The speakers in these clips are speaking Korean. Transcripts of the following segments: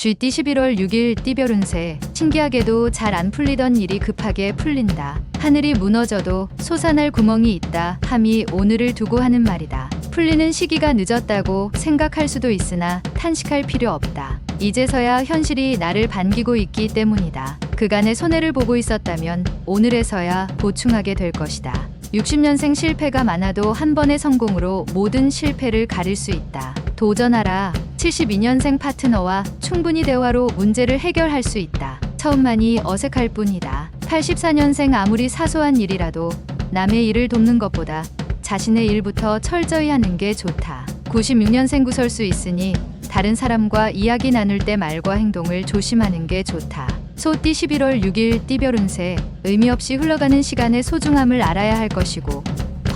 쥐띠 11월 6일 띠별 운세. 신기하게도 잘 안 풀리던 일이 급하게 풀린다. 하늘이 무너져도 솟아날 구멍이 있다. 함이 오늘을 두고 하는 말이다. 풀리는 시기가 늦었다고 생각할 수도 있으나 탄식할 필요 없다. 이제서야 현실이 나를 반기고 있기 때문이다. 그간의 손해를 보고 있었다면 오늘에서야 보충하게 될 것이다. 60년생 실패가 많아도 한 번의 성공으로 모든 실패를 가릴 수 있다. 도전하라. 72년생 파트너와 충분히 대화로 문제를 해결할 수 있다. 처음만이 어색할 뿐이다. 84년생 아무리 사소한 일이라도 남의 일을 돕는 것보다 자신의 일부터 철저히 하는 게 좋다. 96년생 구설 수 있으니 다른 사람과 이야기 나눌 때 말과 행동을 조심하는 게 좋다. 소띠 11월 6일 띠별 운세 의미 없이 흘러가는 시간의 소중함을 알아야 할 것이고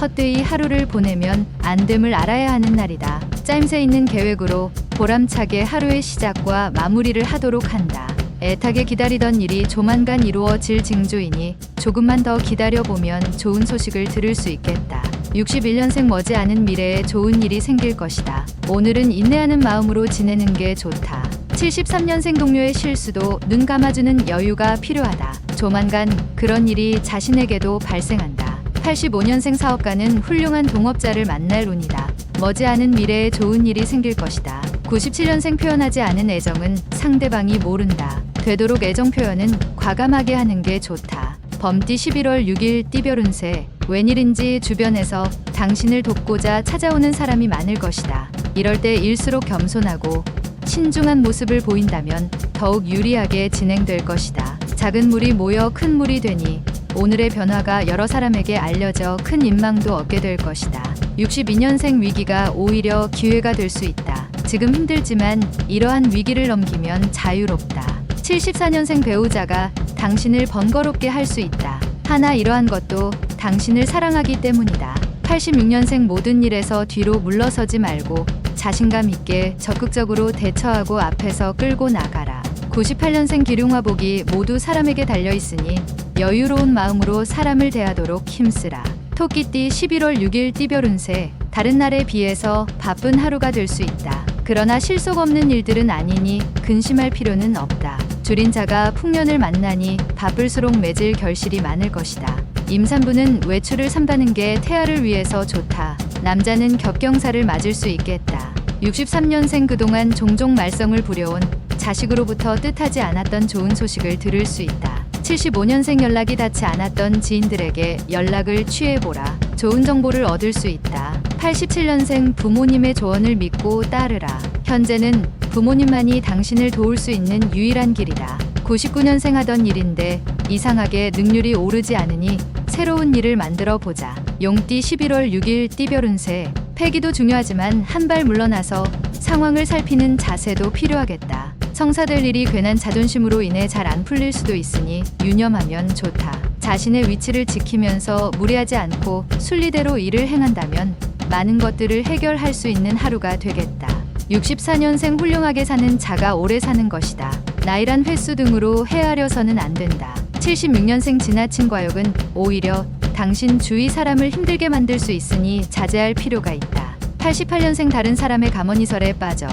헛되이 하루를 보내면 안 됨을 알아야 하는 날이다. 짜임새 있는 계획으로 보람차게 하루의 시작과 마무리를 하도록 한다. 애타게 기다리던 일이 조만간 이루어질 징조이니 조금만 더 기다려보면 좋은 소식을 들을 수 있겠다. 61년생 머지않은 미래에 좋은 일이 생길 것이다. 오늘은 인내하는 마음으로 지내는 게 좋다. 73년생 동료의 실수도 눈 감아주는 여유가 필요하다. 조만간 그런 일이 자신에게도 발생한다. 85년생 사업가는 훌륭한 동업자를 만날 운이다. 머지않은 미래에 좋은 일이 생길 것이다. 97년생 표현하지 않은 애정은 상대방이 모른다. 되도록 애정 표현은 과감하게 하는 게 좋다. 범띠 11월 6일 띠별 운세 웬일인지 주변에서 당신을 돕고자 찾아오는 사람이 많을 것이다. 이럴 때 일수록 겸손하고 신중한 모습을 보인다면 더욱 유리하게 진행될 것이다. 작은 물이 모여 큰 물이 되니 오늘의 변화가 여러 사람에게 알려져 큰 인망도 얻게 될 것이다. 62년생 위기가 오히려 기회가 될 수 있다. 지금 힘들지만 이러한 위기를 넘기면 자유롭다. 74년생 배우자가 당신을 번거롭게 할 수 있다. 하나 이러한 것도 당신을 사랑하기 때문이다. 86년생 모든 일에서 뒤로 물러서지 말고 자신감 있게 적극적으로 대처하고 앞에서 끌고 나가라. 98년생 기룡화복이 모두 사람에게 달려 있으니 여유로운 마음으로 사람을 대하도록 힘쓰라. 토끼띠 11월 6일 띠별 운세 다른 날에 비해서 바쁜 하루가 될 수 있다. 그러나 실속 없는 일들은 아니니 근심할 필요는 없다. 줄인 자가 풍년을 만나니 바쁠수록 맺을 결실이 많을 것이다. 임산부는 외출을 삼가는 게 태아를 위해서 좋다. 남자는 겹경사를 맞을 수 있겠다. 63년생 그동안 종종 말썽을 부려온 자식으로부터 뜻하지 않았던 좋은 소식을 들을 수 있다. 75년생 연락이 닿지 않았던 지인들에게 연락을 취해보라. 좋은 정보를 얻을 수 있다. 87년생 부모님의 조언을 믿고 따르라. 현재는 부모님만이 당신을 도울 수 있는 유일한 길이다. 99년생 하던 일인데 이상하게 능률이 오르지 않으니 새로운 일을 만들어 보자. 용띠 11월 6일 띠별 운세. 패기도 중요하지만 한 발 물러나서 상황을 살피는 자세도 필요하겠다. 성사될 일이 괜한 자존심으로 인해 잘 안 풀릴 수도 있으니 유념하면 좋다. 자신의 위치를 지키면서 무리하지 않고 순리대로 일을 행한다면 많은 것들을 해결할 수 있는 하루가 되겠다. 64년생 훌륭하게 사는 자가 오래 사는 것이다. 나이란 횟수 등으로 헤아려서는 안 된다. 76년생 지나친 과욕은 오히려 당신 주위 사람을 힘들게 만들 수 있으니 자제할 필요가 있다. 88년생 다른 사람의 감언이설에 빠져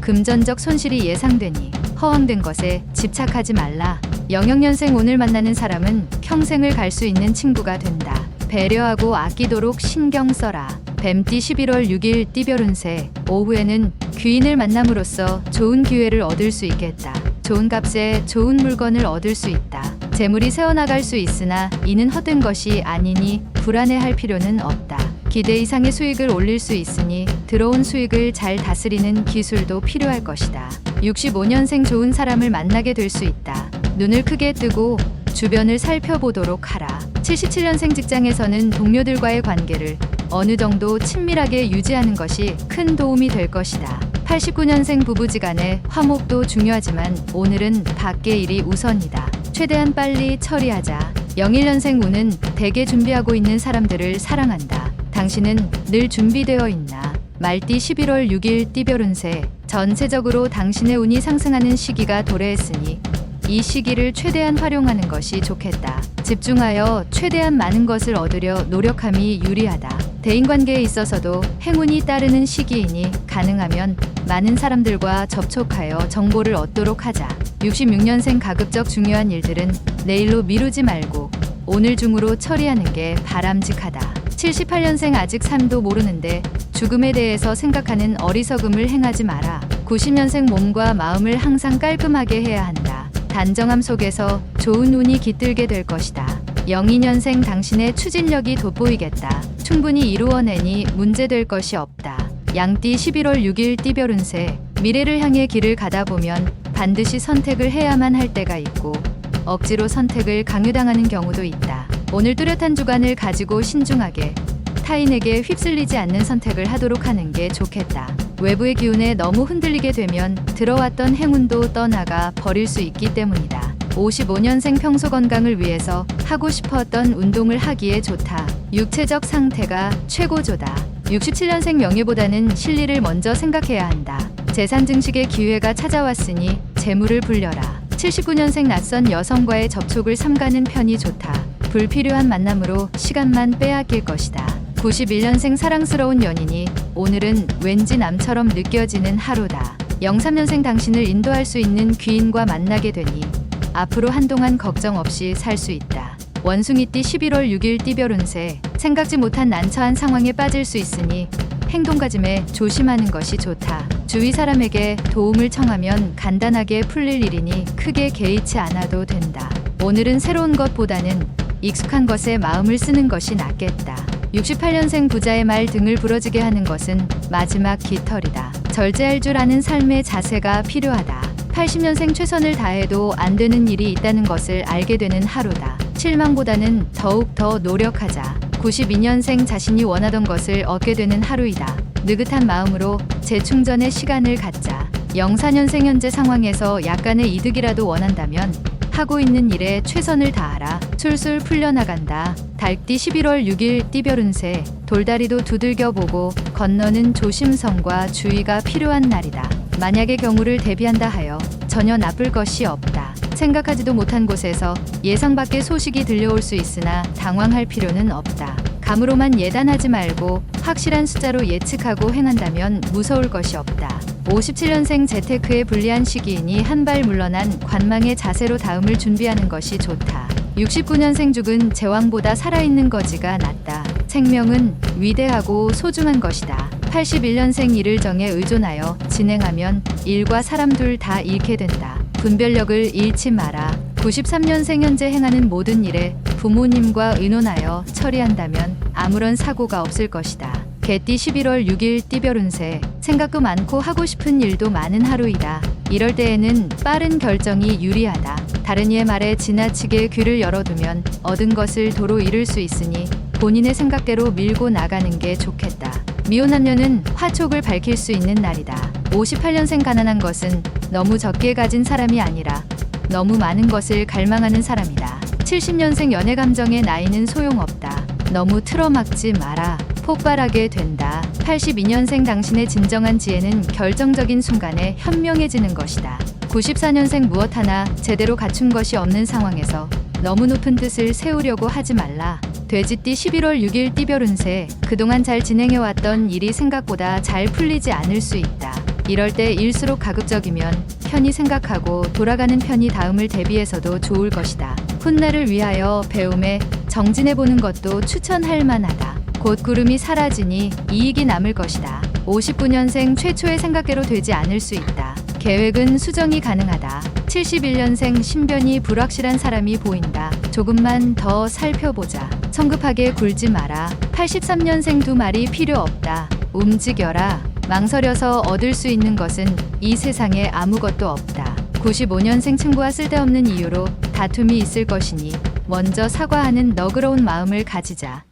금전적 손실이 예상되니 허황된 것에 집착하지 말라. 영영년생 오늘 만나는 사람은 평생을 갈 수 있는 친구가 된다. 배려하고 아끼도록 신경 써라. 뱀띠 11월 6일 띠별 운세 오후에는 귀인을 만남으로써 좋은 기회를 얻을 수 있겠다. 좋은 값에 좋은 물건을 얻을 수 있다. 재물이 새어나갈 수 있으나 이는 헛된 것이 아니니 불안해할 필요는 없다. 기대 이상의 수익을 올릴 수 있으니 들어온 수익을 잘 다스리는 기술도 필요할 것이다. 65년생 좋은 사람을 만나게 될 수 있다. 눈을 크게 뜨고 주변을 살펴보도록 하라. 77년생 직장에서는 동료들과의 관계를 어느 정도 친밀하게 유지하는 것이 큰 도움이 될 것이다. 89년생 부부지간에 화목도 중요하지만 오늘은 밖의 일이 우선이다. 최대한 빨리 처리하자. 01년생 운은 대개 준비하고 있는 사람들을 사랑한다. 당신은 늘 준비되어 있나? 말띠 11월 6일 띠별 운세 전체적으로 당신의 운이 상승하는 시기가 도래했으니 이 시기를 최대한 활용하는 것이 좋겠다. 집중하여 최대한 많은 것을 얻으려 노력함이 유리하다. 대인관계에 있어서도 행운이 따르는 시기이니 가능하면 많은 사람들과 접촉하여 정보를 얻도록 하자. 66년생 가급적 중요한 일들은 내일로 미루지 말고 오늘 중으로 처리하는 게 바람직하다. 78년생 아직 삶도 모르는데 죽음에 대해서 생각하는 어리석음을 행하지 마라. 90년생 몸과 마음을 항상 깔끔하게 해야 한다. 단정함 속에서 좋은 운이 깃들게 될 것이다. 02년생 당신의 추진력이 돋보이겠다. 충분히 이루어내니 문제될 것이 없다. 양띠 11월 6일 띠별 운세 미래를 향해 길을 가다 보면 반드시 선택을 해야만 할 때가 있고 억지로 선택을 강요당하는 경우도 있다. 오늘 뚜렷한 주관을 가지고 신중하게 타인에게 휩쓸리지 않는 선택을 하도록 하는 게 좋겠다. 외부의 기운에 너무 흔들리게 되면 들어왔던 행운도 떠나가 버릴 수 있기 때문이다. 55년생 평소 건강을 위해서 하고 싶었던 운동을 하기에 좋다. 육체적 상태가 최고조다. 67년생 명예보다는 실리를 먼저 생각해야 한다. 재산 증식의 기회가 찾아왔으니 재물을 불려라. 79년생 낯선 여성과의 접촉을 삼가는 편이 좋다. 불필요한 만남으로 시간만 빼앗길 것이다. 91년생 사랑스러운 연인이 오늘은 왠지 남처럼 느껴지는 하루다. 03년생 당신을 인도할 수 있는 귀인과 만나게 되니 앞으로 한동안 걱정 없이 살 수 있다. 원숭이띠 11월 6일 띠별 운세 생각지 못한 난처한 상황에 빠질 수 있으니 행동가짐에 조심하는 것이 좋다. 주위 사람에게 도움을 청하면 간단하게 풀릴 일이니 크게 개의치 않아도 된다. 오늘은 새로운 것보다는 익숙한 것에 마음을 쓰는 것이 낫겠다. 68년생 부자의 말 등을 부러지게 하는 것은 마지막 깃털이다. 절제할 줄 아는 삶의 자세가 필요하다. 80년생 최선을 다해도 안 되는 일이 있다는 것을 알게 되는 하루다. 실망보다는 더욱 더 노력하자. 92년생 자신이 원하던 것을 얻게 되는 하루이다. 느긋한 마음으로 재충전의 시간을 갖자. 04년생 현재 상황에서 약간의 이득이라도 원한다면 하고 있는 일에 최선을 다하라. 술술 풀려나간다. 달띠 11월 6일 띠별 운세. 돌다리도 두들겨 보고 건너는 조심성과 주의가 필요한 날이다. 만약의 경우를 대비한다 하여 전혀 나쁠 것이 없다. 생각하지도 못한 곳에서 예상 밖의 소식이 들려올 수 있으나 당황할 필요는 없다. 감으로만 예단하지 말고 확실한 숫자로 예측하고 행한다면 무서울 것이 없다. 57년생 재테크에 불리한 시기이니 한 발 물러난 관망의 자세로 다음을 준비하는 것이 좋다. 69년생 죽은 제왕보다 살아있는 거지가 낫다. 생명은 위대하고 소중한 것이다. 81년생 일을 정해 의존하여 진행하면 일과 사람 둘 다 잃게 된다. 분별력을 잃지 마라. 93년생 현재 행하는 모든 일에 부모님과 의논하여 처리한다면 아무런 사고가 없을 것이다. 개띠 11월 6일 띠별 운세 생각도 많고 하고 싶은 일도 많은 하루이다. 이럴 때에는 빠른 결정이 유리하다. 다른 이의 말에 지나치게 귀를 열어두면 얻은 것을 도로 잃을 수 있으니 본인의 생각대로 밀고 나가는 게 좋겠다. 미혼 남녀는 화촉을 밝힐 수 있는 날이다. 58년생 가난한 것은 너무 적게 가진 사람이 아니라 너무 많은 것을 갈망하는 사람이다. 70년생 연애 감정의 나이는 소용없다. 너무 틀어막지 마라. 폭발하게 된다. 82년생 당신의 진정한 지혜는 결정적인 순간에 현명해지는 것이다. 94년생 무엇 하나 제대로 갖춘 것이 없는 상황에서 너무 높은 뜻을 세우려고 하지 말라. 돼지띠 11월 6일 띠별 운세 그동안 잘 진행해왔던 일이 생각보다 잘 풀리지 않을 수 있다. 이럴 때 일수록 가급적이면 편히 생각하고 돌아가는 편이 다음을 대비해서도 좋을 것이다. 훗날을 위하여 배움에 정진해보는 것도 추천할 만하다. 곧 구름이 사라지니 이익이 남을 것이다. 59년생 최초의 생각대로 되지 않을 수 있다. 계획은 수정이 가능하다. 71년생 신변이 불확실한 사람이 보인다. 조금만 더 살펴보자. 성급하게 굴지 마라. 83년생 두 말이 필요 없다. 움직여라. 망설여서 얻을 수 있는 것은 이 세상에 아무것도 없다. 95년생 친구와 쓸데없는 이유로 다툼이 있을 것이니 먼저 사과하는 너그러운 마음을 가지자.